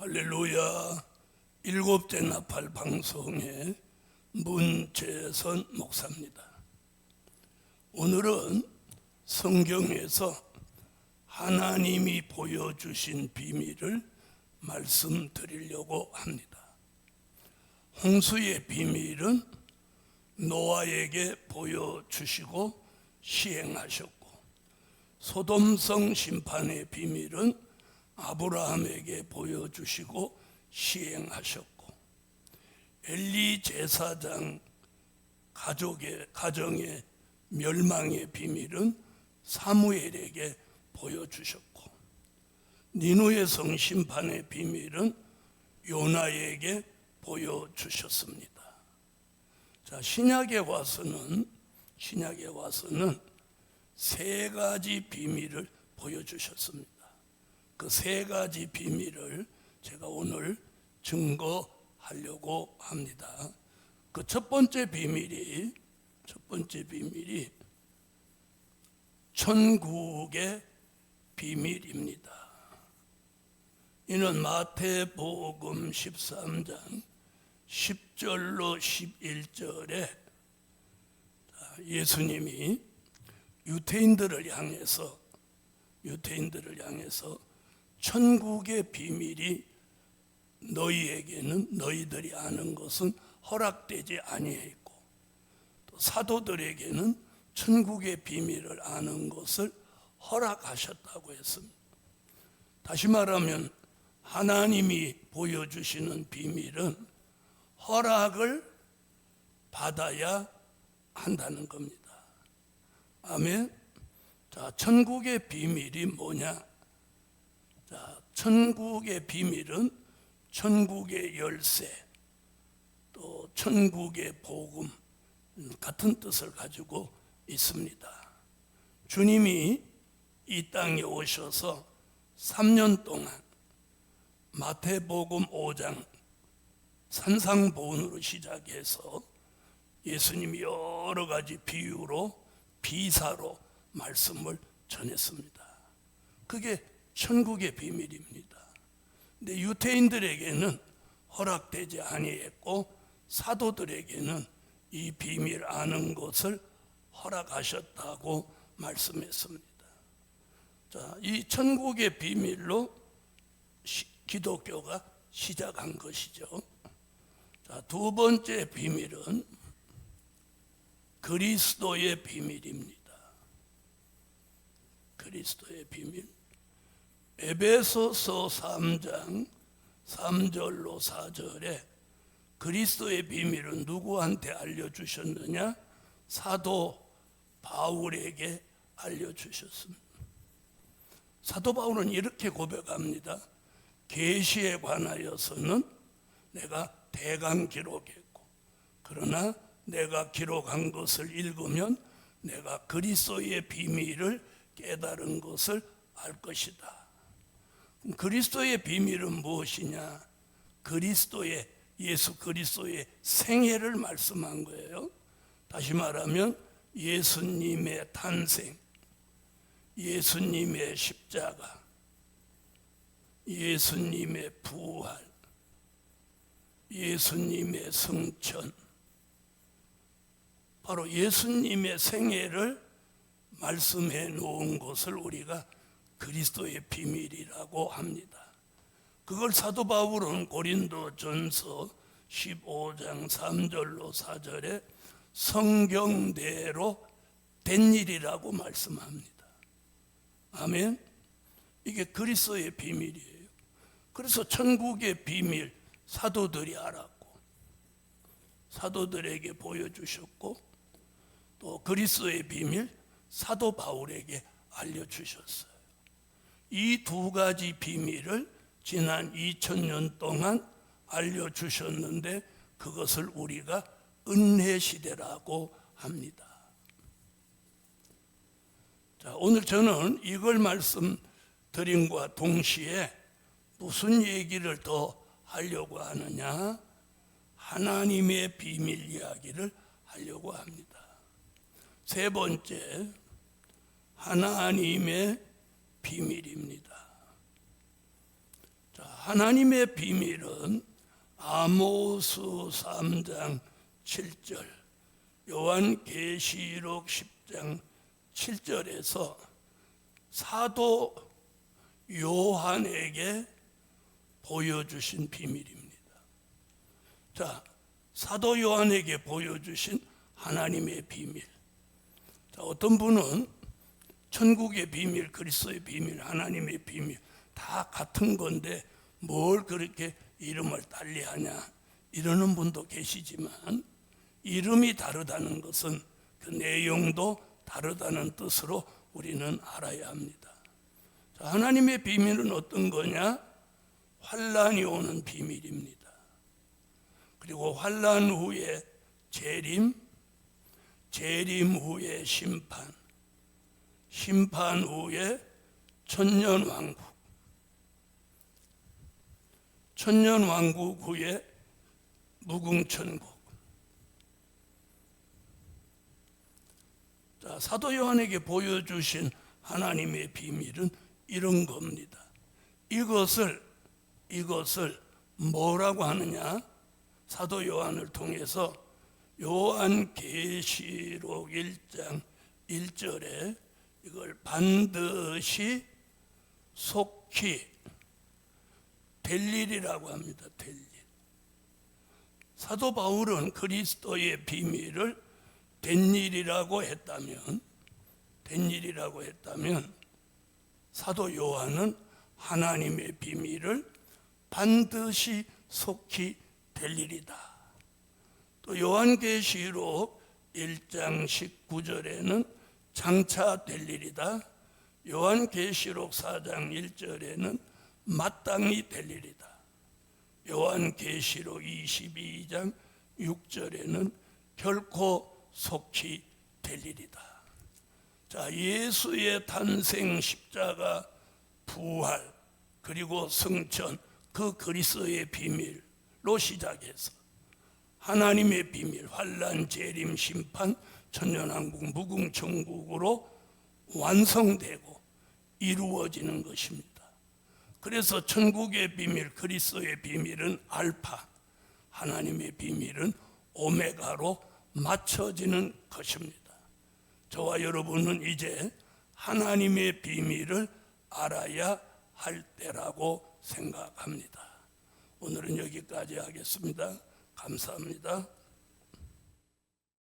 할렐루야 일곱째 나팔 방송의 문재선 목사입니다. 오늘은 성경에서 하나님이 보여주신 비밀을 말씀드리려고 합니다. 홍수의 비밀은 노아에게 보여주시고 시행하셨고 소돔성 심판의 비밀은 아브라함에게 보여주시고 시행하셨고 엘리 제사장 가족의 가정의 멸망의 비밀은 사무엘에게 보여주셨고 니누의 성 심판의 비밀은 요나에게 보여주셨습니다. 자, 신약에 와서는 신약에 와서는 세 가지 비밀을 보여주셨습니다. 그 세 가지 비밀을 제가 오늘 증거하려고 합니다. 그 첫 번째 비밀이 첫 번째 비밀이 천국의 비밀입니다. 이는 마태복음 13장 10절로 11절에 예수님이 유태인들을 향해서 유태인들을 향해서 천국의 비밀이 너희에게는 너희들이 아는 것은 허락되지 아니했고 또 사도들에게는 천국의 비밀을 아는 것을 허락하셨다고 했습니다. 다시 말하면 하나님이 보여주시는 비밀은 허락을 받아야 한다는 겁니다. 아멘. 자, 천국의 비밀이 뭐냐? 자, 천국의 비밀은 천국의 열쇠, 또 천국의 복음 같은 뜻을 가지고 있습니다. 주님이 이 땅에 오셔서 3년 동안 마태복음 5장 산상보훈으로 시작해서 예수님이 여러 가지 비유로 비사로 말씀을 전했습니다. 그게 천국의 비밀입니다. 근데 유태인들에게는 허락되지 아니했고 사도들에게는 이 비밀 아는 것을 허락하셨다고 말씀했습니다. 자, 이 천국의 비밀로 시, 기독교가 시작한 것이죠. 자, 두 번째 비밀은 그리스도의 비밀입니다. 그리스도의 비밀. 에베소서 3장 3절로 4절에 그리스도의 비밀은 누구한테 알려주셨느냐? 사도 바울에게 알려주셨습니다. 사도 바울은 이렇게 고백합니다. 계시에 관하여서는 내가 대강 기록했고 그러나 내가 기록한 것을 읽으면 내가 그리스도의 비밀을 깨달은 것을 알 것이다. 그리스도의 비밀은 무엇이냐? 그리스도의 예수 그리스도의 생애를 말씀한 거예요. 다시 말하면 예수님의 탄생, 예수님의 십자가, 예수님의 부활, 예수님의 성천, 바로 예수님의 생애를 말씀해 놓은 것을 우리가 그리스도의 비밀이라고 합니다. 그걸 사도 바울은 고린도 전서 15장 3절로 4절에 성경대로 된 일이라고 말씀합니다. 아멘. 이게 그리스도의 비밀이에요. 그래서 천국의 비밀 사도들이 알았고 사도들에게 보여주셨고 또 그리스도의 비밀 사도 바울에게 알려주셨어요. 이 두 가지 비밀을 지난 2000년 동안 알려주셨는데 그것을 우리가 은혜 시대라고 합니다. 자, 오늘 저는 이걸 말씀드림과 동시에 무슨 얘기를 더 하려고 하느냐? 하나님의 비밀 이야기를 하려고 합니다. 세 번째, 하나님의 비밀입니다. 자, 하나님의 비밀은 아모스 3장 7절, 요한계시록 10장 7절에서 사도 요한에게 보여주신 비밀입니다. 자, 사도 요한에게 보여주신 하나님의 비밀. 자, 어떤 분은 천국의 비밀, 그리스도의 비밀, 하나님의 비밀 다 같은 건데 뭘 그렇게 이름을 달리하냐 이러는 분도 계시지만 이름이 다르다는 것은 그 내용도 다르다는 뜻으로 우리는 알아야 합니다. 자, 하나님의 비밀은 어떤 거냐? 환란이 오는 비밀입니다. 그리고 환란 후에 재림, 재림 후에 심판, 심판 후에 천년 왕국, 천년 왕국 후에 무궁천국. 자, 사도 요한에게 보여주신 하나님의 비밀은 이런 겁니다. 이것을 이것을 뭐라고 하느냐? 사도 요한을 통해서 요한 계시록 1장 1절에 이걸 반드시 속히 될 일이라고 합니다. 될 일. 사도 바울은 그리스도의 비밀을 된 일이라고 했다면 된 일이라고 했다면 사도 요한은 하나님의 비밀을 반드시 속히 될 일이다. 또 요한계시록 1장 19절에는 장차 될 일이다. 요한계시록 4장 1절에는 마땅히 될 일이다. 요한계시록 22장 6절에는 결코 속히 될 일이다. 자, 예수의 탄생, 십자가, 부활, 그리고 성천, 그 그리스도의 비밀로 시작해서 하나님의 비밀, 환란, 재림, 심판, 천년왕국, 무궁천국으로 완성되고 이루어지는 것입니다. 그래서 천국의 비밀, 그리스도의 비밀은 알파, 하나님의 비밀은 오메가로 맞춰지는 것입니다. 저와 여러분은 이제 하나님의 비밀을 알아야 할 때라고 생각합니다. 오늘은 여기까지 하겠습니다. 감사합니다.